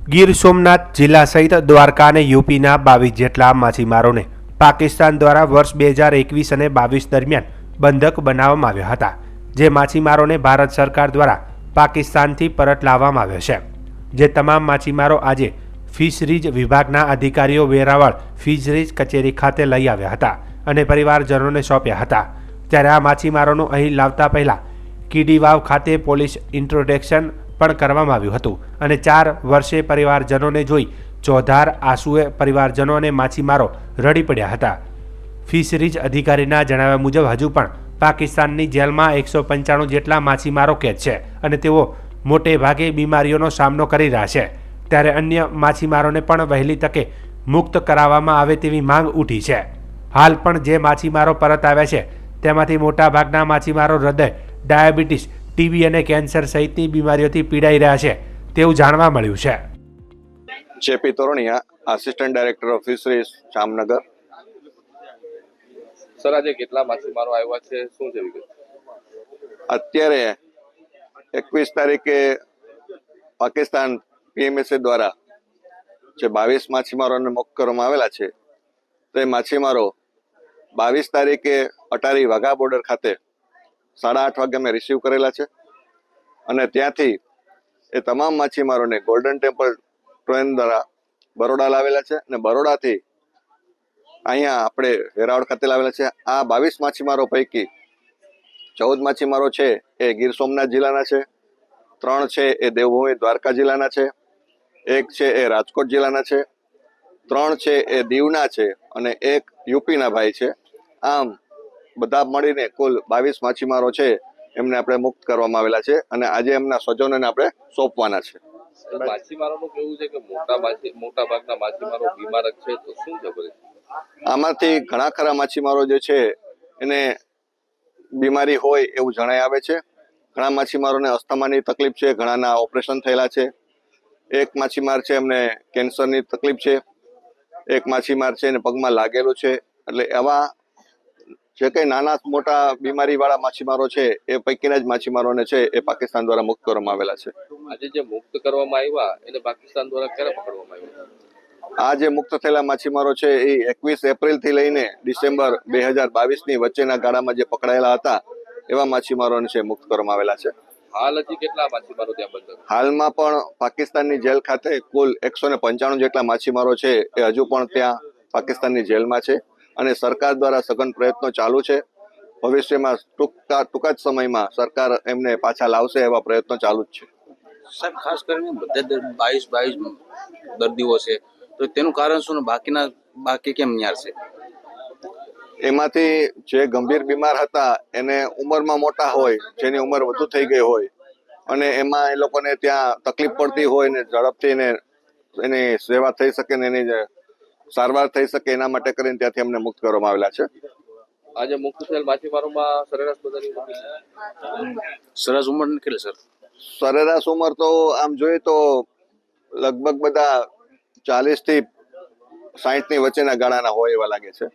ગીર સોમનાથ જિલ્લા સહિત દ્વારકા અને યુપીના બાવીસ જેટલા માછીમારોને પાકિસ્તાન દ્વારા વર્ષ બે હજાર એકવીસ અને બાવીસ દરમિયાન બંધક બનાવવામાં આવ્યા હતા, જે માછીમારોને ભારત સરકાર દ્વારા પાકિસ્તાનથી પરત લાવવામાં આવ્યા છે. જે તમામ માછીમારો આજે ફિશરીજ વિભાગના અધિકારીઓ વેરાવળ ફિશરીજ કચેરી ખાતે લઈ આવ્યા હતા અને પરિવારજનોને સોંપ્યા હતા. ત્યારે આ માછીમારોનું અહીં લાવતા પહેલાં કીડીવાવ ખાતે પોલીસ ઇન્ટ્રોડક્શન પણ કરવામાં આવ્યું હતું અને ચાર વર્ષે પરિવારજનોને જોઈ ચોધાર આંસુએ પરિવારજનો અને માછીમારો રડી પડ્યા હતા. ફિશરીજ અધિકારીના જણાવ્યા મુજબ હજુ પણ પાકિસ્તાનની જેલમાં એકસો પંચાણું જેટલા માછીમારો કેદ છે અને તેઓ મોટે ભાગે બીમારીઓનો સામનો કરી રહ્યા છે. ત્યારે અન્ય માછીમારોને પણ વહેલી તકે મુક્ત કરાવવામાં આવે તેવી માંગ ઉઠી છે. હાલ પણ જે માછીમારો પરત આવ્યા છે, તેમાંથી મોટાભાગના માછીમારો હૃદય ડાયાબિટીસ ટીબી અને કેન્સર સહિતની બીમારીઓથી પીડાઈ રહ્યા છે તેવું જાણવા મળ્યું છે. JP Toraniya assistant director of fisheries Jamnagar. Sir આજે કેટલા માછીમારો આવ્યા છે? શું છે અત્યારે એકવીસ તારીખે પાકિસ્તાન પીએમએસએ દ્વારા જે બાવીસ માછીમારોને મોક કરવામાં આવેલા છે તે માછીમારો બાવીસ તારીખે અટારી વાઘા બોર્ડર ખાતે સાડા આઠ વાગે અમે રિસીવ કરેલા છે. અને ત્યાંથી એ તમામ માછીમારોને ગોલ્ડન ટેમ્પલ ટ્રેન દ્વારા બરોડા લાવેલા છે અને બરોડાથી અહીંયા આપણે વેરાવળ ખાતે લાવેલા છે. આ બાવીસ માછીમારો પૈકી ચૌદ માછીમારો છે એ ગીર સોમનાથ જિલ્લાના છે. ત્રણ છે એ દેવભૂમિ દ્વારકા જિલ્લાના છે. એક છે એ રાજકોટ જિલ્લાના છે. ત્રણ છે એ દીવના છે અને એક યુપીના ભાઈ છે. આમ બધા મળીને કુલ બાવીસ માછીમારો છે એમને આપણે મુક્ત કરવામાં આવેલા છે અને આજે એમના સ્વજનોને આપણે સોંપવાના છે. માછીમારોનું કેવું છે કે મોટા મોટા ભાગના માછીમારો બીમારક છે તો શું છે આમાંથી ઘણા ખરા માછીમારો જે છે એને બીમારી હોય એવું જણાઈ આવે છે. ઘણા માછીમારોને અસ્થમાની તકલીફ છે ઘણાના ઓપરેશન થયેલા છે. એક માછીમાર છે એમને કેન્સરની તકલીફ છે. એક માછીમાર છે એને પગમાં લાગેલું છે. એટલે એવા જે કંઈ નાના મોટા બીમારી વાળા માછીમારો છે એ પૈકીના જ માછીમારોને છે એ પાકિસ્તાન દ્વારા મુક્ત કરવામાં આવેલા છે. આજે જે મુક્ત કરવામાં આવ્યા એને પાકિસ્તાન દ્વારા ક્યારે પકડવામાં આવ્યા? આ જે મુક્ત થયેલા માછીમારો છે એ એકવીસ એપ્રિલથી લઈને ડિસેમ્બર બે હજાર બાવીસની વચ્ચેના ગાળામાં જે પકડાયેલા હતા એવા માછીમારોને છે મુક્ત કરવામાં આવેલા છે. હાલ હજી કેટલા માછીમારો ત્યાં બંધ હાલમાં પણ પાકિસ્તાનની જેલ ખાતે કુલ એકસો ને પંચાણું જેટલા માછીમારો છે એ હજુ પણ ત્યાં પાકિસ્તાનની જેલમાં છે. અને સરકાર દ્વારા સઘન પ્રયત્નો ચાલુ છે. ભવિષ્યમાં ટૂંકા ટૂંકા જ સમયમાં સરકાર એમને પાછા લાવશે એવા પ્રયત્નો ચાલુ જ છે. સાહેબ ખાસ કરીને બધા બાવીસ બાવીસ દર્દીઓ છે. તો તેનું કારણ શું બાકીના બાકી કેમ ન્યાર છે? એમાંથી જે ગંભીર બીમાર હતા એને ઉંમરમાં મોટા હોય જેની ઉંમર વધુ થઈ ગઈ હોય અને એમાં એ લોકોને ત્યાં તકલીફ પડતી હોય ને ઝડપથી એને એની સેવા થઈ શકે ને એની જે સારવાર થઈ શકે એના માટે કરીને ત્યાંથી અમને મુક્ત કરવામાં આવેલા છે. આજે મુક્ત થયેલ માછીમારોમાં સરેરાશ બધાની ઉંમર કેટલી? સરસ ઉંમર કેટલી સર. સરેરાશ ઉંમર તો આમ જોઈએ તો લગભગ બધા ચાલીસથી સાહીઠની વચ્ચેના ગાળાના હોય એવા લાગે છે.